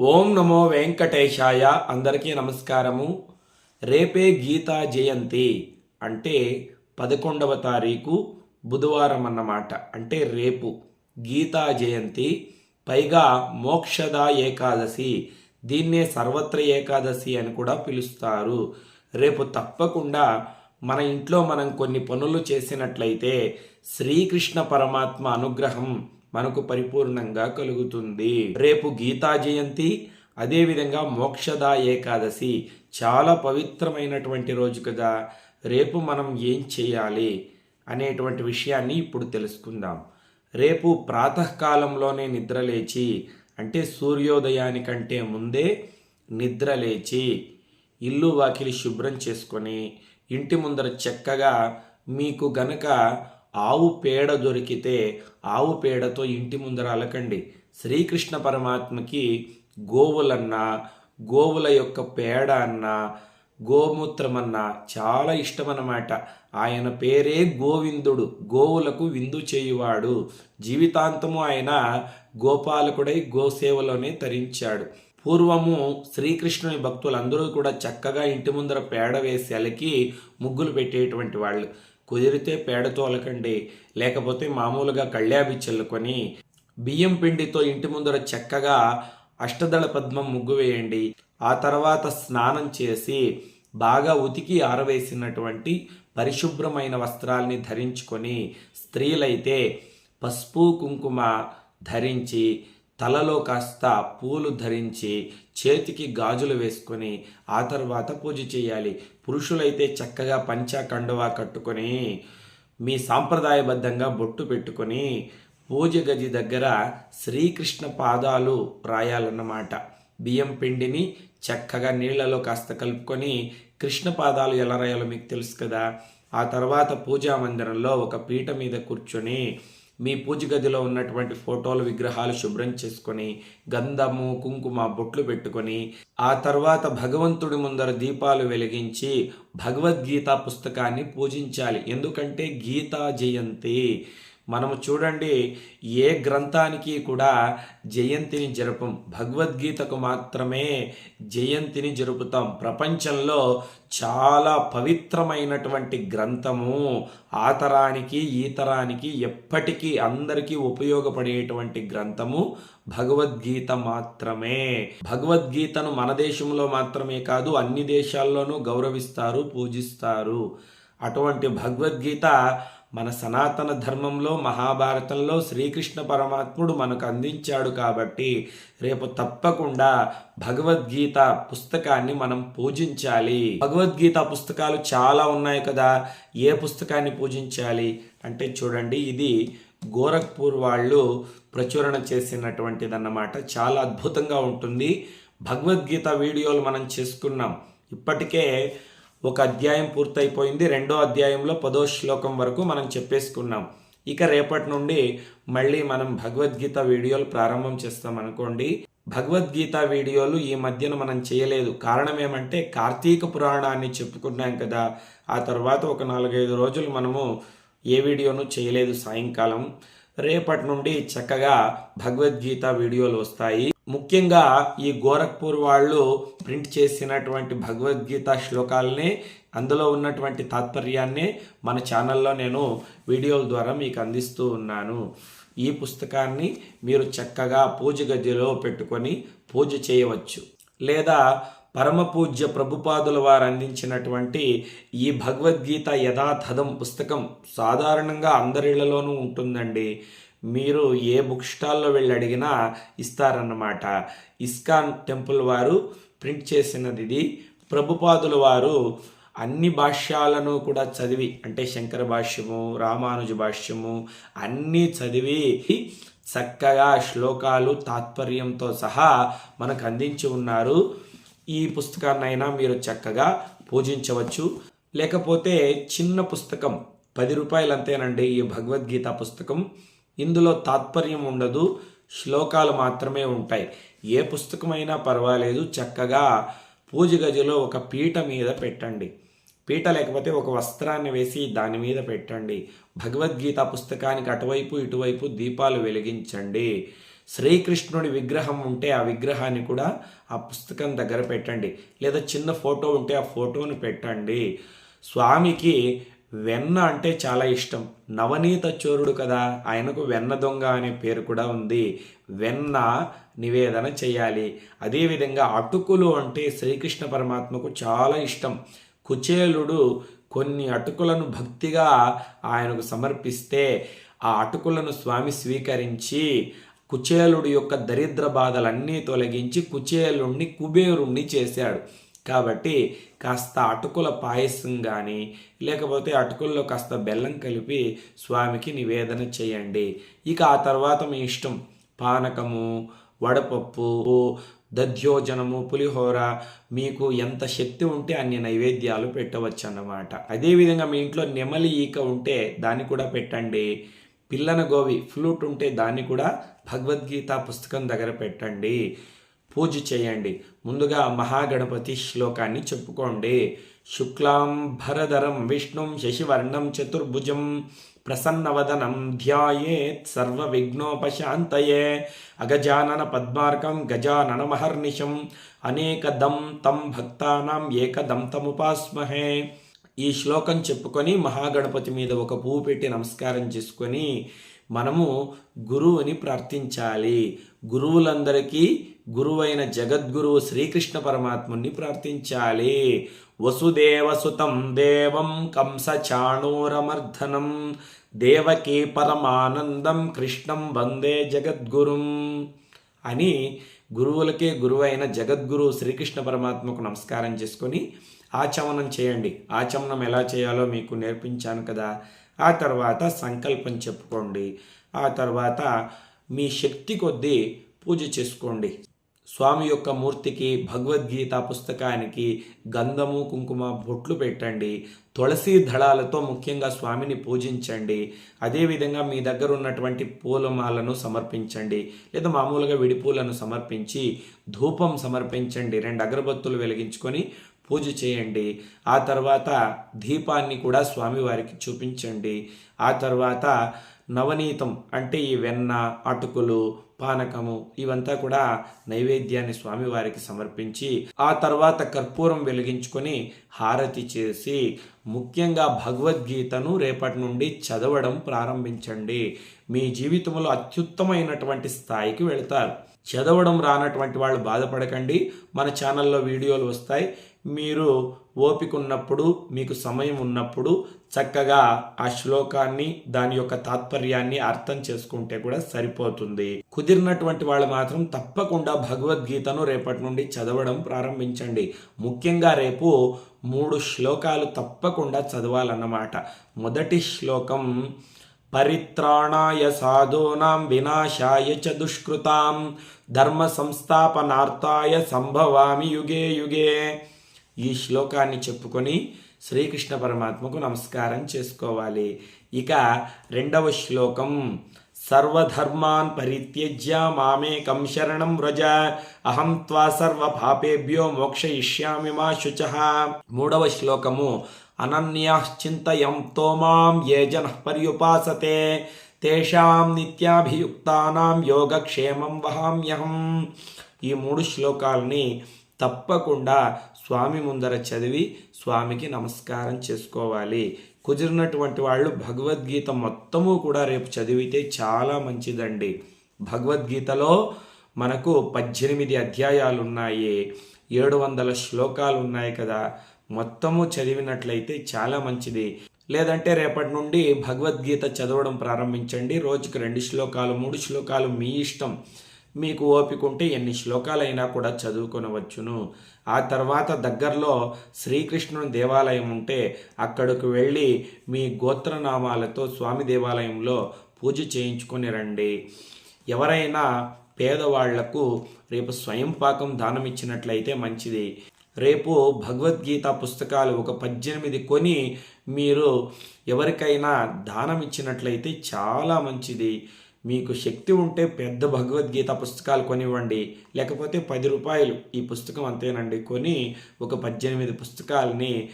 ఓం నమో వెంకటేశాయ. అందరికీ నమస్కారము. రేపే గీతా జయంతి అంటే పదకొండవ తారీఖు బుధవారం అన్నమాట. అంటే రేపు గీతా జయంతి. పైగా మోక్షద ఏకాదశి. దీన్నే సర్వత్ర ఏకాదశి అని కూడా పిలుస్తారు. రేపు తప్పకుండా మన ఇంట్లో మనం కొన్ని పనులు చేసినట్లయితే శ్రీకృష్ణ పరమాత్మ అనుగ్రహం మనకు పరిపూర్ణంగా కలుగుతుంది. రేపు గీతా జయంతి అదేవిధంగా మోక్షదా ఏకాదశి చాలా పవిత్రమైనటువంటి రోజు కదా. రేపు మనం ఏం చేయాలి అనేటువంటి విషయాన్ని ఇప్పుడు తెలుసుకుందాం. రేపు ప్రాతకాలంలోనే నిద్రలేచి అంటే సూర్యోదయానికంటే ముందే నిద్రలేచి ఇల్లు వాకిలి శుభ్రం చేసుకొని ఇంటి ముందర చక్కగా మీకు గనక ఆవు పేడ దొరికితే ఆవు పేడతో ఇంటి ముందర అలకండి. శ్రీకృష్ణ పరమాత్మకి గోవులన్నా గోవుల యొక్క పేడ అన్నా గోమూత్రం అన్నా చాలా ఇష్టమన్నమాట. ఆయన పేరే గోవిందుడు. గోవులకు విందు చేయువాడు. జీవితాంతము ఆయన గోపాలకుడై గోసేవలోనే తరించాడు. పూర్వము శ్రీకృష్ణుని భక్తులందరూ కూడా చక్కగా ఇంటి ముందర పేడ వేసి అలికి ముగ్గులు పెట్టేటువంటి వాళ్ళు. కుదిరితే పేడతో అలకండి లేకపోతే మామూలుగా కళ్యాబి చల్లుకొని బియ్యం పిండితో ఇంటి ముందర చక్కగా అష్టదళ పద్మం ముగ్గు వేయండి. ఆ తర్వాత స్నానం చేసి బాగా ఉతికి ఆరవేసినటువంటి పరిశుభ్రమైన వస్త్రాల్ని ధరించుకొని స్త్రీలైతే పసుపు కుంకుమ ధరించి తలలో కాస్త పూలు ధరించి చేతికి గాజులు వేసుకొని ఆ తర్వాత పూజ చేయాలి. పురుషులైతే చక్కగా పంచా కండువా కట్టుకొని మీ సాంప్రదాయబద్ధంగా బొట్టు పెట్టుకొని పూజ గది దగ్గర శ్రీకృష్ణ పాదాలు రాయాలన్నమాట. బియ్యం పిండిని చక్కగా నీళ్ళలో కాస్త కలుపుకొని కృష్ణ పాదాలు ఎలా రాయాలో మీకు తెలుసు కదా? ఆ తర్వాత పూజా మందిరంలో ఒక పీట మీద కూర్చొని మీ పూజ గదిలో ఉన్నటువంటి ఫోటోలు విగ్రహాలు శుభ్రం చేసుకొని గంధము కుంకుమ బొట్లు పెట్టుకొని ఆ తర్వాత భగవంతుడి ముందర దీపాలు వెలిగించి భగవద్గీత పుస్తకాన్ని పూజించాలి. ఎందుకంటే గీతా జయంతి మనము చూడండి ఏ గ్రంథానికి కూడా జయంతిని జరపం భగవద్గీతకు మాత్రమే జయంతిని జరుపుతాం. ప్రపంచంలో చాలా పవిత్రమైనటువంటి గ్రంథము ఆ తరానికి ఈ తరానికి ఎప్పటికీ అందరికీ ఉపయోగపడేటువంటి గ్రంథము భగవద్గీత మాత్రమే. భగవద్గీతను మన దేశంలో మాత్రమే కాదు అన్ని దేశాల్లోనూ గౌరవిస్తారు పూజిస్తారు. అటువంటి భగవద్గీత మన సనాతన ధర్మంలో మహాభారతంలో శ్రీకృష్ణ పరమాత్ముడు మనకు అందించాడు కాబట్టి రేపు తప్పకుండా భగవద్గీత పుస్తకాన్ని మనం పూజించాలి. భగవద్గీత పుస్తకాలు చాలా ఉన్నాయి కదా ఏ పుస్తకాన్ని పూజించాలి? అంటే చూడండి ఇది గోరఖ్పూర్ వాళ్ళు ప్రచురణ చేసినటువంటిదన్నమాట. చాలా అద్భుతంగా ఉంటుంది. భగవద్గీత వీడియోలు మనం చేసుకున్నాం. ఇప్పటికే ఒక అధ్యాయం పూర్తయిపోయింది. రెండో అధ్యాయంలో పదో శ్లోకం వరకు మనం చెప్పేసుకున్నాం. ఇక రేపటి నుండి మళ్ళీ మనం భగవద్గీత వీడియోలు ప్రారంభం చేస్తాం అనుకోండి. భగవద్గీత వీడియోలు ఈ మధ్యన మనం చేయలేదు. కారణం ఏమంటే కార్తీక పురాణాన్ని చెప్పుకున్నాం కదా. ఆ తర్వాత ఒక నాలుగైదు రోజులు మనము ఏ వీడియోను చేయలేదు సాయంకాలం. రేపటి నుండి చక్కగా భగవద్గీత వీడియోలు వస్తాయి. ముఖ్యంగా ఈ గోరఖ్పూర్ వాళ్ళు ప్రింట్ చేసినటువంటి భగవద్గీత శ్లోకాలనే అందులో ఉన్నటువంటి తాత్పర్యాన్నే మన ఛానల్లో నేను వీడియోల ద్వారా మీకు అందిస్తూ ఉన్నాను. ఈ పుస్తకాన్ని మీరు చక్కగా పూజ గదిలో పెట్టుకొని పూజ చేయవచ్చు. లేదా పరమ పూజ్య ప్రభుపాదుల వారు అందించినటువంటి ఈ భగవద్గీత యథాతథం పుస్తకం సాధారణంగా అందరిళ్ళలోనూ ఉంటుందండి. మీరు ఏ బుక్ స్టాల్లో వెళ్ళి అడిగినా ఇస్తారన్నమాట. ఇస్కాన్ టెంపుల్ వారు ప్రింట్ చేసినది ఇది. ప్రభుపాదుల వారు అన్ని భాష్యాలను కూడా చదివి అంటే శంకర భాష్యము రామానుజ భాష్యము అన్నీ చదివి చక్కగా శ్లోకాలు తాత్పర్యంతో సహా మనకు అందించి ఉన్నారు. ఈ పుస్తకాన్నైనా మీరు చక్కగా పూజించవచ్చు. లేకపోతే చిన్న పుస్తకం పది రూపాయలు అంతేనండి ఈ భగవద్గీత పుస్తకం. ఇందులో తాత్పర్యం ఉండదు. శ్లోకాలు మాత్రమే ఉంటాయి. ఏ పుస్తకమైనా పర్వాలేదు. చక్కగా పూజ గదిలో ఒక పీట మీద పెట్టండి. పీట లేకపోతే ఒక వస్త్రాన్ని వేసి దాని మీద పెట్టండి. భగవద్గీత పుస్తకానికి అటువైపు ఇటువైపు దీపాలు వెలిగించండి. శ్రీకృష్ణుడి విగ్రహం ఉంటే ఆ విగ్రహాన్ని కూడా ఆ పుస్తకం దగ్గర పెట్టండి. లేదా చిన్న ఫోటో ఉంటే ఆ ఫోటోను పెట్టండి. స్వామికి వెన్న అంటే చాలా ఇష్టం. నవనీత చోరుడు కదా ఆయనకు వెన్న దొంగ అనే పేరు కూడా ఉంది. వెన్న నివేదన చేయాలి. అదేవిధంగా అటుకులు అంటే శ్రీకృష్ణ పరమాత్మకు చాలా ఇష్టం. కుచేలుడు కొన్ని అటుకులను భక్తిగా ఆయనకు సమర్పిస్తే ఆ అటుకులను స్వామి స్వీకరించి కుచేలుడి యొక్క దరిద్ర బాధలన్నీ తొలగించి కుచేలుణ్ణి కుబేరుణ్ణి చేశాడు. కాబట్టి కాస్త అటుకుల పాయసం కానీ లేకపోతే అటుకుల్లో కాస్త బెల్లం కలిపి స్వామికి నివేదన చేయండి. ఇక ఆ తర్వాత మీ ఇష్టం. పానకము వడపప్పు దధ్యోజనము పులిహోర మీకు ఎంత శక్తి ఉంటే అన్ని నైవేద్యాలు పెట్టవచ్చు అన్నమాట అదేవిధంగా మీ ఇంట్లో నెమలి ఈక ఉంటే దాన్ని కూడా పెట్టండి. పిల్లన గోవి ఫ్లూట్ ఉంటే దాన్ని కూడా భగవద్గీత పుస్తకం దగ్గర పెట్టండి. పూజ చేయండి. ముందుగా మహాగణపతి శ్లోకాన్ని చెప్పుకోండి. శుక్లాం భరధరం విష్ణుం శశివర్ణం చతుర్భుజం ప్రసన్నవదనం ధ్యాయేత్ సర్వ విఘ్నోపశాంతయే అగజానన పద్మార్కం గజానన మహర్నిశం. అనేకదం తం భక్తానాం ఏకదం తముపాస్మహే. ఈ శ్లోకం చెప్పుకొని మహాగణపతి మీద ఒక పువ్వు పెట్టి నమస్కారం చేసుకొని మనము గురువుని ప్రార్థించాలి. గురువులందరికీ గురువైన జగద్గురువు శ్రీకృష్ణ పరమాత్ముని ప్రార్థించాలి. వసుదేవసుతం దేవం కంస చాణూరమర్ధనం దేవకీ పరమానందం కృష్ణం వందే జగద్గురుం అని గురువులకే గురువైన జగద్గురు శ్రీకృష్ణ పరమాత్మకు నమస్కారం చేసుకొని ఆచమనం చేయండి. ఆచమనం ఎలా చేయాలో మీకు నేర్పించాను కదా. ఆ తర్వాత సంకల్పం చెప్పుకోండి. ఆ తర్వాత మీ శక్తి కొద్దీ పూజ చేసుకోండి. స్వామి యొక్క మూర్తికి భగవద్గీత పుస్తకానికి గంధము కుంకుమ బొట్లు పెట్టండి. తులసి దళాలతో ముఖ్యంగా స్వామిని పూజించండి. అదేవిధంగా మీ దగ్గర ఉన్నటువంటి పూలమాలను సమర్పించండి. లేదా మామూలుగా విడిపూలను సమర్పించి ధూపం సమర్పించండి. రెండు అగరబత్తులు వెలిగించుకొని పూజ చేయండి. ఆ తర్వాత దీపాన్ని కూడా స్వామివారికి చూపించండి. ఆ తర్వాత నవనీతం అంటే ఈ వెన్న అటుకులు పానకము ఇవంతా కూడా నైవేద్యాన్ని స్వామివారికి సమర్పించి ఆ తర్వాత కర్పూరం వెలిగించుకొని హారతి చేసి ముఖ్యంగా భగవద్గీతను రేపటి నుండి చదవడం ప్రారంభించండి. మీ జీవితంలో అత్యుత్తమైనటువంటి స్థాయికి వెళతారు. చదవడం రానటువంటి వాళ్ళు బాధపడకండి. మన ఛానల్లో వీడియోలు వస్తాయి. మీరు ఓపిక ఉన్నప్పుడు మీకు సమయం ఉన్నప్పుడు చక్కగా ఆ శ్లోకాన్ని దాని యొక్క తాత్పర్యాన్ని అర్థం చేసుకుంటే కూడా సరిపోతుంది. కుదిరినటువంటి వాళ్ళు మాత్రం తప్పకుండా భగవద్గీతను రేపటి నుండి చదవడం ప్రారంభించండి. ముఖ్యంగా రేపు మూడు శ్లోకాలు తప్పకుండా చదవాలన్నమాట. మొదటి శ్లోకం పరిత్రాణాయ సాధూనాం వినాశాయ చ దుష్కృతాం ధర్మ సంస్థాపనార్థాయ సంభవామి యుగే యుగే ఈ శ్లోకాన్ని చెప్పుకొని శ్రీకృష్ణ పరమాత్మకు నమస్కారం చేసుకోవాలి. ఇక రెండవ శ్లోకం సర్వధర్మాన్ పరిత్యజ్య మామేకం శరణం వ్రజ అహం త్వా సర్వ పాపేభ్యో మోక్షయిష్యామి మా శుచ. మూడవ శ్లోకము అనన్యాశ్చింతయంతో మాం ఏ జన పర్యుపాసతే తేషాం నిత్యాభియుక్తానాం యోగక్షేమం వహామ్యహం. ఈ మూడు శ్లోకాలని తప్పకుండా స్వామి ముందర చదివి స్వామికి నమస్కారం చేసుకోవాలి. కుదిరినటువంటి వాళ్ళు భగవద్గీత మొత్తము కూడా రేపు చదివితే చాలా మంచిదండి. భగవద్గీతలో మనకు పద్దెనిమిది అధ్యాయాలు ఉన్నాయి ఏడు వందల శ్లోకాలు ఉన్నాయి కదా. మొత్తము చదివినట్లయితే చాలా మంచిది. లేదంటే రేపటి నుండి భగవద్గీత చదవడం ప్రారంభించండి. రోజుకు రెండు శ్లోకాలు మూడు శ్లోకాలు మీ ఇష్టం. మీకు ఓపిక ఉంటే ఎన్ని శ్లోకాలైనా కూడా చదువుకొనవచ్చును. ఆ తర్వాత దగ్గరలో శ్రీకృష్ణుని దేవాలయం ఉంటే అక్కడికి వెళ్ళి మీ గోత్రనామాలతో స్వామి దేవాలయంలో పూజ చేయించుకొని రండి. ఎవరైనా పేదవాళ్ళకు రేపు స్వయం పాకం దానం ఇచ్చినట్లయితే మంచిది. రేపు భగవద్గీత పుస్తకాలు ఒక పద్దెనిమిది కొని మీరు ఎవరికైనా దానం ఇచ్చినట్లయితే చాలా మంచిది. మీకు శక్తి ఉంటే పెద్ద భగవద్గీత పుస్తకాలు కొనివ్వండి. లేకపోతే పది రూపాయలు ఈ పుస్తకం అంతేనండి. కొని ఒక పద్దెనిమిది పుస్తకాలని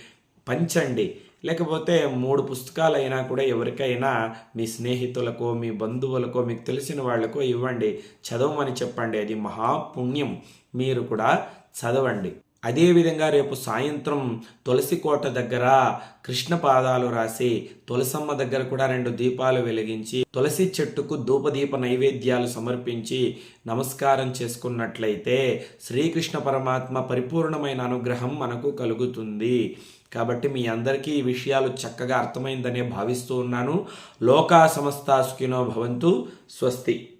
పంచండి. లేకపోతే మూడు పుస్తకాలైనా కూడా ఎవరికైనా మీ స్నేహితులకో మీ బంధువులకో మీకు తెలిసిన వాళ్ళకో ఇవ్వండి. చదవమని చెప్పండి. అది మహాపుణ్యం. మీరు కూడా చదవండి. అదేవిధంగా రేపు సాయంత్రం తులసి కోట దగ్గర కృష్ణ పాదాలు రాసి తులసమ్మ దగ్గర కూడా రెండు దీపాలు వెలిగించి తులసి చెట్టుకు ధూపదీప నైవేద్యాలు సమర్పించి నమస్కారం చేసుకున్నట్లయితే శ్రీకృష్ణ పరమాత్మ పరిపూర్ణమైన అనుగ్రహం మనకు కలుగుతుంది. కాబట్టి మీ అందరికీ ఈ విషయాలు చక్కగా అర్థమైందనే భావిస్తూ ఉన్నాను. లోకా సమస్త సుఖినో భవంతు. స్వస్తి.